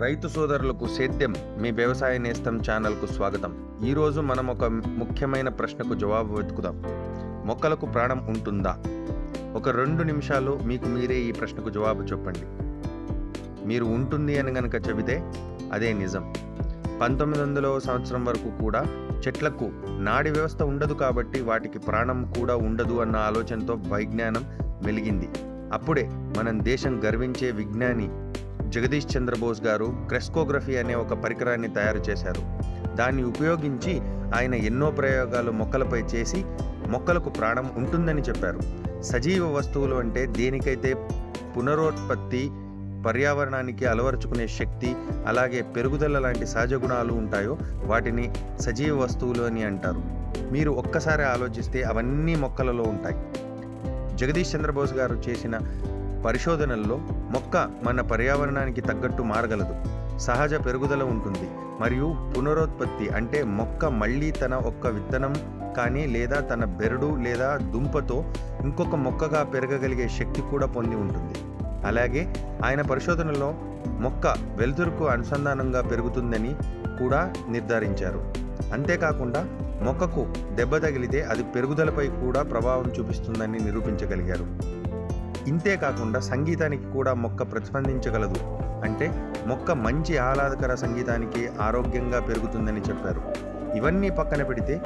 రైతు సోదరులకు సేద్యం మీ వ్యవసాయ నేస్తం ఛానల్కు స్వాగతం. ఈరోజు మనం ఒక ముఖ్యమైన ప్రశ్నకు జవాబు వెతుకుదాం. మొక్కలకు ప్రాణం ఉంటుందా? ఒక రెండు నిమిషాలు మీకు మీరే ఈ ప్రశ్నకు జవాబు చెప్పండి. మీరు ఉంటుంది అని కనుక చెబితే అదే నిజం. పంతొమ్మిది వందల సంవత్సరం వరకు కూడా చెట్లకు నాడి వ్యవస్థ ఉండదు కాబట్టి వాటికి ప్రాణం కూడా ఉండదు అన్న ఆలోచనతో వైజ్ఞానం వెలిగింది. అప్పుడే మనం దేశం గర్వించే విజ్ఞాని జగదీష్ చంద్రబోస్ గారు క్రెస్కోగ్రఫీ అనే ఒక పరికరాన్ని తయారు చేశారు. దాన్ని ఉపయోగించి ఆయన ఎన్నో ప్రయోగాలు మొక్కలపై చేసి మొక్కలకు ప్రాణం ఉంటుందని చెప్పారు. సజీవ వస్తువులు అంటే దేనికైతే పునరుత్పత్తి పర్యావరణానికి అలవరుచుకునే శక్తి అలాగే పెరుగుదల లాంటి సహజ గుణాలు ఉంటాయో వాటిని సజీవ వస్తువులు అని అంటారు. మీరు ఒక్కసారి ఆలోచిస్తే అవన్నీ మొక్కలలో ఉంటాయి. జగదీష్ చంద్రబోస్ గారు చేసిన పరిశోధనల్లో మొక్క మన పర్యావరణానికి తగ్గట్టు మారగలదు. సహజ పెరుగుదల ఉంటుంది. మరియు పునరుత్పత్తి అంటే మొక్క మళ్ళీ తన ఒక్క విత్తనం కానీ లేదా తన బెరడు లేదా దుంపతో ఇంకొక మొక్కగా పెరగగలిగే శక్తి కూడా పొంది ఉంటుంది. అలాగే ఆయన పరిశోధనలో మొక్క వెలుతురుకు అనుసంధానంగా పెరుగుతుందని కూడా నిర్ధారించారు. అంతేకాకుండా మొక్కకు దెబ్బ తగిలితే అది పెరుగుదలపై కూడా ప్రభావం చూపిస్తుందని నిరూపించగలిగారు. ఇంతే కాకుండా సంగీతానికి కూడా మొక్క ప్రతిస్పందించగలదు. అంటే మొక్క మంచి ఆహ్లాదకర సంగీతానికి ఆరోగ్యంగా పెరుగుతుందని చెప్పారు. ఇవన్నీ పక్కన పెడితే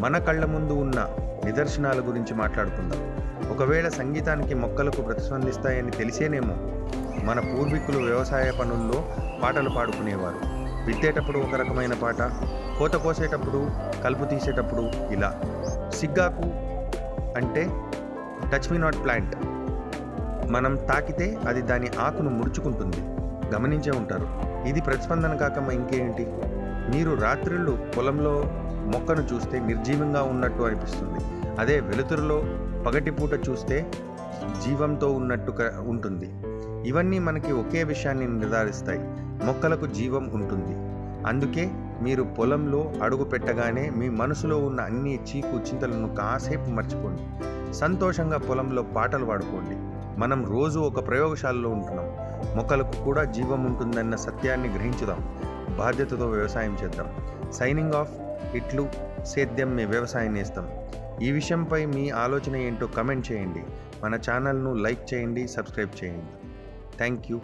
మన కళ్ళ ముందు ఉన్న నిదర్శనాల గురించి మాట్లాడుకుందాం. ఒకవేళ సంగీతానికి మొక్కలకు ప్రతిస్పందిస్తాయని తెలిసేనేమో మన పూర్వీకులు వ్యవసాయ పనుల్లో పాటలు పాడుకునేవారు. విత్తేటప్పుడు ఒక రకమైన పాట కోత కోసేటప్పుడు కలుపు తీసేటప్పుడు ఇలా. సిగ్గాకు అంటే టచ్ మీ నాట్ ప్లాంట్. మనం తాకితే అది దాని ఆకును ముడుచుకుంటుంది. గమనించే ఉంటారు. ఇది ప్రతిస్పందన కాకమ్మ ఇంకేంటి? మీరు రాత్రిళ్ళు పొలంలో మొక్కను చూస్తే నిర్జీవంగా ఉన్నట్టు అనిపిస్తుంది. అదే వెలుతురులో పగటిపూట చూస్తే జీవంతో ఉన్నట్టు ఉంటుంది. ఇవన్నీ మనకి ఒకే విషయాన్ని నిర్ధారిస్తాయి. మొక్కలకు జీవం ఉంటుంది. అందుకే మీరు పొలంలో అడుగు పెట్టగానే మీ మనసులో ఉన్న అన్ని చీకు చింతలను కాసేపు మర్చిపోండి. సంతోషంగా పొలంలో పాటలు పాడుకోండి. మనం రోజు ఒక ప్రయోగశాలలో ఉంటున్నాం. మొక్కలకు కూడా జీవం ఉంటుందన్న సత్యాన్ని గ్రహించుదాం. బాధ్యతతో వ్యవసాయం చేద్దాం. సైనింగ్ ఆఫ్ ఇట్లు సేద్యం మీ వ్యవసాయం నేస్తాం. ఈ విషయంపై మీ ఆలోచన ఏంటో కమెంట్ చేయండి. మన ఛానల్ను లైక్ చేయండి సబ్స్క్రైబ్ చేయండి. Thank you